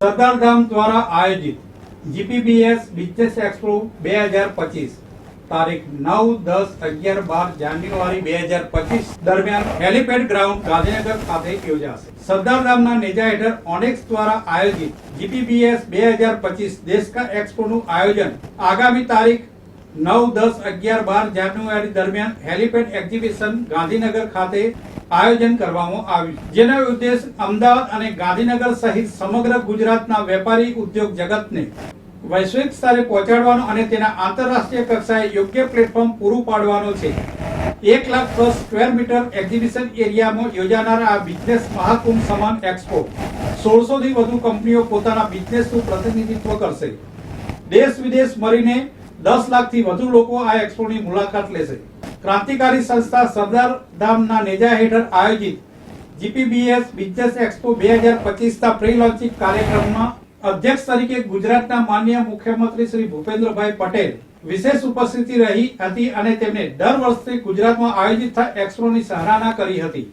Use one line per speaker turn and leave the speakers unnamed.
સરદારધામ દ્વારા આયોજિત GPBS business expo બે હજાર પચીસ તારીખ નવ, દસ, અગિયાર, બાર જાન્યુઆરી બે હજાર પચીસ દરમિયાન હેલીપેડ ગ્રાઉન્ડ ગાંધીનગર ખાતે યોજાશે. સરદારધામના નેજા હેઠળ ઓનેક્સ દ્વારા આયોજિત જીપીબીએસ બે હજાર પચીસ દેશકા એક્સપોનું આયોજન આગામી તારીખ નવ, દસ, અગિયાર, બાર જાન્યુઆરી દરમિયાન હેલીપેડ એક્ઝિબિશન ગાંધીનગર ખાતે આયોજન કરવામાં આવ્યું જેનો ઉદ્દેશ અમદાવાદ અને ગાંધીનગર સહિત સમગ્ર ગુજરાતના વેપારી ઉદ્યોગ જગતને વૈશ્વિક સ્તરે પહોંચાડવાનો અને તેના આંતરરાષ્ટ્રીય કક્ષાએ યોગ્ય પ્લેટફોર્મ પૂરું પાડવાનો છે. એક lakh plus square meter exhibition એરિયામાં યોજાનાર આ બિઝનેસ મહાકુંભ સમાન એક્સપો સોળસો થી વધુ કંપનીઓ પોતાના બિઝનેસનું પ્રતિનિધિત્વ કરશે. દેશ વિદેશ મળીને દસ લાખથી વધુ લોકો આ એક્સપોની મુલાકાત લેશે. ક્રાંતિકારી સંસ્થા સરદાર ધામના નેજા હેઠળ આયોજિત જીપીબીએસ બિઝનેસ એક્સપો બે હજાર પચીસના પ્રી લોન્ચિંગ કાર્યક્રમમાં અધ્યક્ષ તરીકે ગુજરાતના માન્ય મુખ્યમંત્રી શ્રી ભૂપેન્દ્રભાઈ પટેલ વિશેષ ઉપસ્થિતિ રહી હતી અને તેમણે દર વર્ષે ગુજરાતમાં આયોજિત થાય એક્સપોની સરાહના કરી હતી.